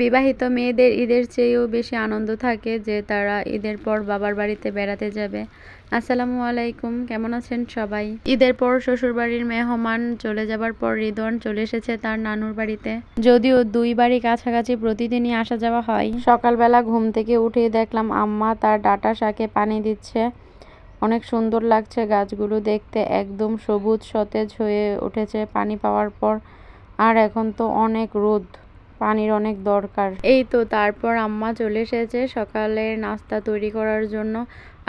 বিবাহিত মেয়েদের ঈদের চেয়েও বেশি আনন্দ থাকে যে তারা ঈদের পর বাবার বাড়িতে বেড়াতে যাবে। আসসালামু আলাইকুম, কেমন আছেন সবাই? ঈদের পর শ্বশুরবাড়ির মেহমান চলে যাবার পর রিদওয়ান চলে এসেছে তার নানুর বাড়িতে। যদিও দুই বাড়ি কাছাকাছি প্রতিদিনই আসা যাওয়া হয়। সকালবেলা ঘুম থেকে উঠে দেখলাম আম্মা তার ডাটা শাকে পানি দিচ্ছে। অনেক সুন্দর লাগছে গাছগুলো দেখতে, একদম সবুজ সতেজ হয়ে উঠেছে পানি পাওয়ার পর। আর এখন তো অনেক রোদ। পানির অনেক দরকার। এই তো, তারপর আম্মা চলে এসেছে সকালের নাস্তা তৈরি করার জন্য।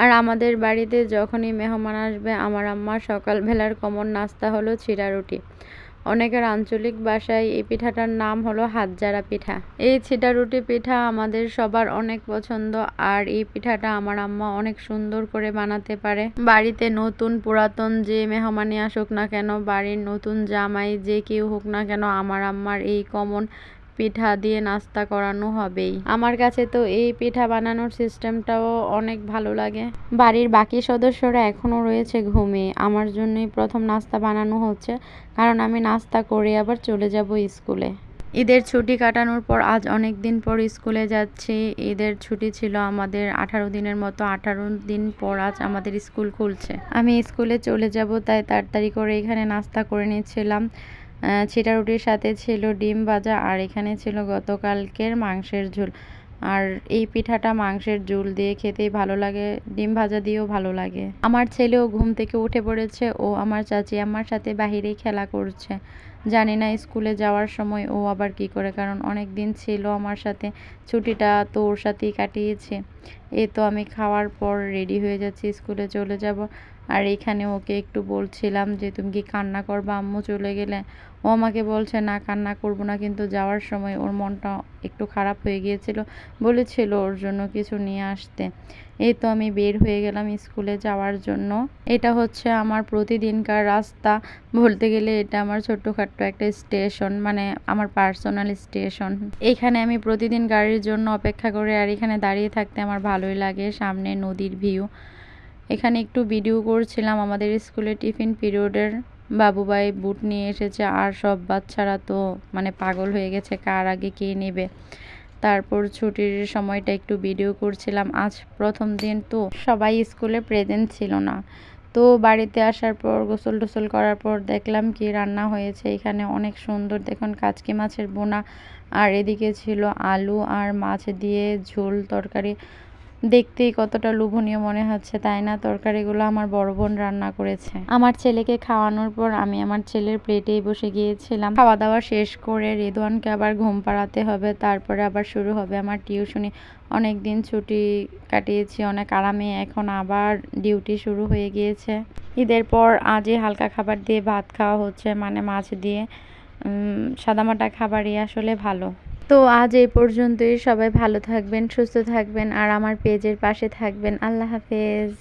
আর আমাদের বাড়িতে যখনই মেহমান আসবে, আমার আম্মার সকালবেলার কমন নাস্তা হলো চিড়া রুটি। অনেকের আঞ্চলিক ভাষায় এই পিঠাটার নাম হলো হাতজারা পিঠা। এই ছিটা রুটি পিঠা আমাদের সবার অনেক পছন্দ, আর এই পিঠাটা আমার আম্মা অনেক সুন্দর করে বানাতে পারে। বাড়িতে নতুন পুরাতন যে মেহমানি আসুক না কেন, বাড়ির নতুন জামাই যে কেউ হোক না কেন, আমার আম্মার এই কমন পিঠা দিয়ে নাস্তা করানো হবেই। আমার কাছে তো এই পিঠা বানানোর সিস্টেমটাও অনেক ভালো লাগে। বাড়ির বাকি সদস্যরা এখনও রয়েছে ঘুমে। আমার জন্যই প্রথম নাস্তা বানানো হচ্ছে, কারণ আমি নাস্তা করে আবার চলে যাব স্কুলে। ঈদের ছুটি কাটানোর পর আজ অনেক দিন পর স্কুলে যাচ্ছি। ঈদের ছুটি ছিল আমাদের আঠারো দিনের মতো, আঠারো দিন পর আজ আমাদের স্কুল খুলছে। আমি স্কুলে চলে যাব, তাই তাড়াতাড়ি করে এখানে নাস্তা করে নিচ্ছিলাম। ছিটা রুটির সাথে ছিল ডিম ভাজা আর এখানে ছিল গতকালকের মাংসের ঝোল। আর এই পিঠাটা মাংসের ঝোল দিয়ে খেতেই ভালো লাগে, ডিম ভাজা দিয়েও ভালো লাগে। আমার ছেলেও ঘুম থেকে উঠে পড়েছে, ও আমার চাচি আমার সাথে বাহিরেই খেলা করছে। জানি না স্কুলে যাওয়ার সময় ও আবার কি করে, কারণ অনেক দিন ছিল আমার সাথে, ছুটিটা তো ওর সাথেই কাটিয়েছে। এ তো আমি খাওয়ার পর রেডি হয়ে যাচ্ছি, স্কুলে চলে যাব। আর এখানে ওকে একটু বলছিলাম যে, তুমি কি কান্না করবা? আম্মু চলে গেলে? ও আমাকে বলছে, না, কান্না করব না। কিন্তু যাওয়ার সময় ওর মনটা একটু খারাপ হয়ে গিয়েছিল। বলেছিল ওর জন্য কিছু নিয়ে আসতে। এই তো আমি বের হয়ে গেলাম স্কুলে যাওয়ার জন্য। এটা হচ্ছে আমার প্রতিদিনকার রাস্তা। বলতে গেলে এটা আমার ছোট্টখাট্ট একটা স্টেশন মানে আমার পার্সোনাল স্টেশন। এখানে আমি প্রতিদিন গাড়ির জন্য অপেক্ষা করে আর এখানে দাঁড়িয়ে থাকতে আমার ভালোই লাগে। সামনে নদীর ভিউ। এখানে একটু ভিডিও করছিলাম, আমাদের স্কুলে টিফিন পিরিয়ডের। বাবুবাই বুট নিয়ে এসেছে, আর সব বাচ্চারা তো মানে পাগল হয়ে গেছে, কার আগে কে নেবে? তারপর ছুটির সময়টা একটু ভিডিও করছিলাম, আজ প্রথম দিন তো সবাই স্কুলে প্রেজেন্ট ছিল না। তো বাড়িতে আসার পর, গোসল টোসল করার পর দেখলাম কি রান্না হয়েছে, এখানে অনেক সুন্দর, দেখুন কাচকি মাছের বোনা, আর এদিকে ছিল আলু আর মাছ দিয়ে ঝোল তরকারি। দেখতেই কতটা লোভনীয় মনে হচ্ছে, তাই না? তরকারিগুলো আমার বড় বোন রান্না করেছে। আমার ছেলেকে খাওয়ানোর পর আমি আমার ছেলের প্লেটেই বসে গিয়েছিলাম। খাওয়া দাওয়া শেষ করে রেদওয়ানকে আবার ঘুম পাড়াতে হবে, তারপরে আবার শুরু হবে আমার টিউশনি। অনেক দিন ছুটি কাটিয়েছি, অনেক আরামে এখন আবার ডিউটি শুরু হয়ে গিয়েছে। ঈদের পর আজই হালকা খাবার দিয়ে ভাত খাওয়া হচ্ছে মানে মাছ দিয়ে। সাদামাটা খাবারই আসলে ভালো। তো আজ এই পর্যন্তই। সবাই ভালো থাকবেন, সুস্থ থাকবেন, আর আমার পেজের পাশে থাকবেন। আল্লাহ হাফেজ।